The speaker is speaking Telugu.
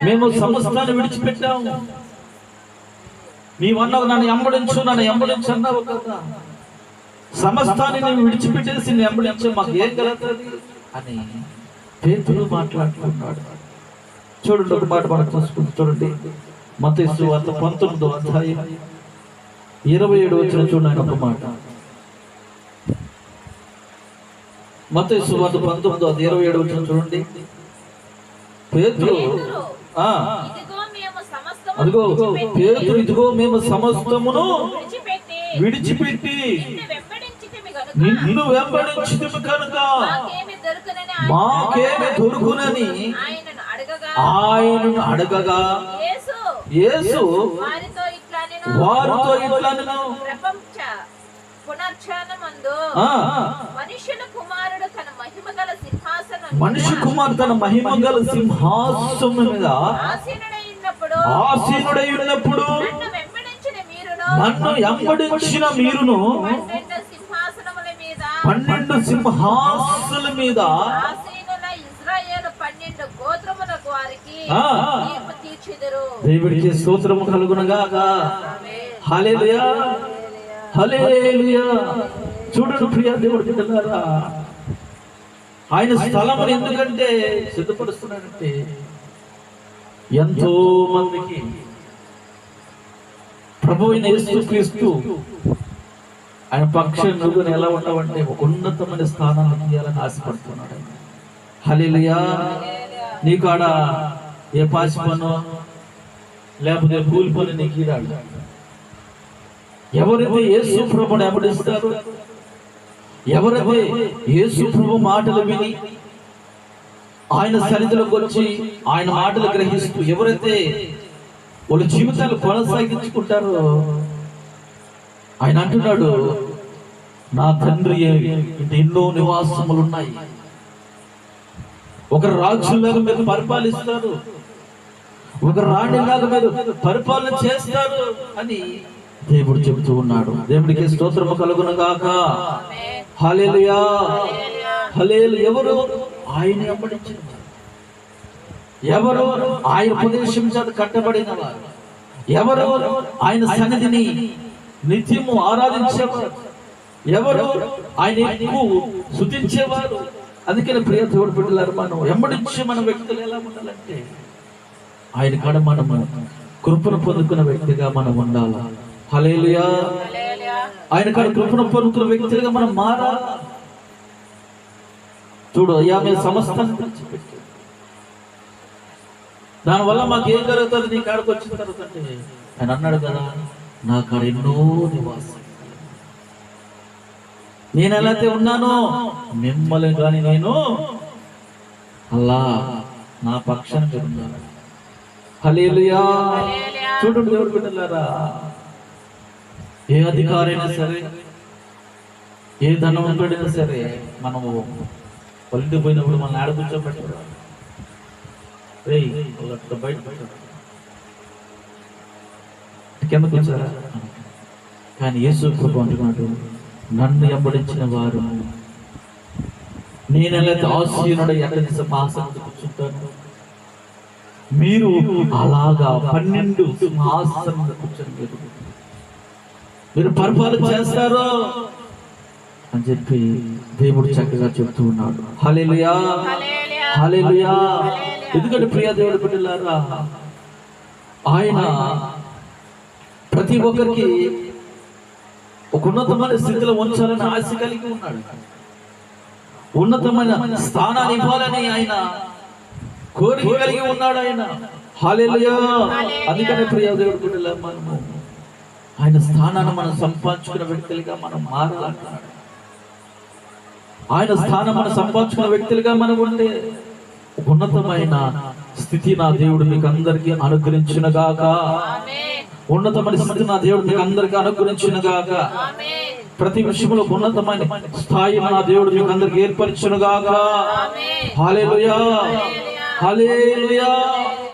మేము సమస్తాన్ని విడిచిపెట్టాము నీవన్నావు నన్ను ఎంబడించు నన్ను ఎంబడించు అన్నావు కదా. సమస్తాన్ని నేను విడిచిపెట్టేసి నేను ఎంబడించు మాకు ఏం కలుగుతుంది అని పేతులు మాట్లాడుతున్నాడు. చూడండి ఒక మాట మనం చూసుకుంది చూడండి. మతేసు అంత పంతొమ్మిదో అధ్యాయం ఇరవై ఏడు వచ్చిన చూడండి ఒక మాట. మతేసు అంత పంతొమ్మిదో అది ఇరవై ఏడు వచ్చిన చూడండి. పేతులు అదిగో పేతులు ఇదిగో మేము సమస్తమును విడిచిపెట్టి నిన్ను వెంబడించితిమి కనుక. మాకేమి దొరుకునని ఆయనను అడగగా. యేసు వారితో ఇట్లా పునర్చానమందు మనిషి కుమార్ తన మహిమ గల సింహాసనం మీద ఆసీనుడై ఉన్నప్పుడు నన్ను ఎంబడించిన మీరును పన్నెండు సింహాసుల మీద దేవుడికి స్తోత్రము కలుగునగా. హల్లెలూయా. హల్లెలూయా. చూడండి ప్రియ దేవుడు బిడ్డలారా. ఆయన స్థలమును ఎందుకంటే సిద్ధపరుస్తున్నాడంటే ఎంతో మందికి ప్రభు అయిన యేసుక్రీస్తు ఆయన పక్షం నువ్వుని ఎలా ఉండవంటే ఒక ఉన్నతమైన స్థానాన్ని తీయాలని ఆశపడుతున్నాడు. హలిలియా నీకు ఆడ ఏ పాసి పను లేకపోతే కూలి పని నీకు ఈడాడు. ఎవరైతే యేసు ప్రభుని వెంబడిస్తారో ఎవరైతే యేసు ప్రభు మాటలు విని ఆయన సన్నిధిలోకి వచ్చి ఆయన మాటలు గ్రహిస్తూ ఎవరైతే వాళ్ళ జీవితాలు కొనసాగించుకుంటారో ఆయన అంటున్నాడు నా తండ్రి ఎన్నో నివాసములు ఉన్నాయి ఒక రాజులాగా మీరు పరిపాలిస్తారు ఒక రాణిలాగా మీరు పరిపాలన చేస్తారు అని దేవుడు చెబుతూ ఉన్నాడు. దేవుడికి స్తోత్రము కలుగును కాక హల్లెలూయా. హల్లెలు ఎవరు? ఆయన వెంబడించిన వారు. ఎవరు? ఆయన ఉపదేశం చేత కట్టబడిన వారు. ఎవరు? ఆయన సన్నిధిని నిత్యము ఆరాధించేవారు. ఎవరు? ఆయన ఎక్కువ శుతించేవారు అందుకని ప్రియ దేవుడు బిడ్డలారు మనం వెంబడించే మన వ్యక్తులు ఎలా ఉండాలంటే ఆయన కాడ మనం కృపను పొందుకున్న వ్యక్తిగా మనం ఉండాలి. హలేలుయా. ఆయన కాడ కృపను పొందుకున్న వ్యక్తులుగా మనం మారాలి చూడు అయ్యా మేము సమస్తాన్ని విడిచిపెట్టాం. దానివల్ల మాకు ఏం జరుగుతుంది? నీ కాడికి వచ్చిన తర్వాత అంటే ఆయన అన్నాడు కదా నా కాడ ఎన్నో నివాసం నేను ఎలా అయితే ఉన్నానో మిమ్మల్ని కానీ నేను అలా నా పక్షాన్ని మీరు హల్లెలూయా. హల్లెలూయా. చూడండి దేవుడు బిడ్డలారా. ఏ అధికారైనా సరే ఏ ధనవంతుడైనా సరే మనము పొలిటి పోయినప్పుడు మనల్ని ఆడ కూర్చోబెట్టారు రేయ్ వాళ్ళు బయట పెట్టారు. కింద కూర్చోరా కానీ యేసు ప్రభు అంటున్నాడు నన్ను ఎంబడించిన వారు నేను ఆశీనుడు ఎక్కడి ఎక్కడ సింహాసనం కూర్చుంటాను. మీరు అలాగా పన్నెండు సింహాసనం కూర్చొని మీరు పరిపాలన చేస్తారు అని చెప్పి దేవుడు చక్కగా చెప్తూ ఉన్నాడు. హల్లెలూయా. హల్లెలూయా. ఎందుకంటే ప్రియ దేవుడు బిడ్డలారా ఆయన ప్రతి ఒక్కరికి ఒక ఉన్నతమైన స్థితిలో ఉంచాలని ఆశ కలిగి ఉన్నాడు. ఉన్నతమైన స్థానాన్ని ఇవ్వాలని ఆయన కోరిక కలిగి ఉన్నాడు ఆయన. హల్లెలూయా. అందుకనే ప్రియ దేవుడు బిడ్డలారా మనము ఆయన స్థానాన్ని మనం సంపాదించుకున్న వ్యక్తులుగా మనం మారాలంటున్నాడు ఆయన స్థానం మనం సంపాదించుకున్న వ్యక్తులుగా మనం ఉంటే ఉన్నతమైన స్థితి నా దేవుడు మీకు అందరికీ అనుగ్రహించిన గాక. ఆమేన్. ఉన్నతమైన స్థితి నా దేవుడు మీకు అందరికీ అనుగ్రహించిన గాక. ఆమేన్. ప్రతి విషయంలో ఉన్నతమైన స్థాయి నా దేవుడు మీకు అందరికి ఏర్పరిచిన గాక. హల్లెలూయా. హల్లెలూయా.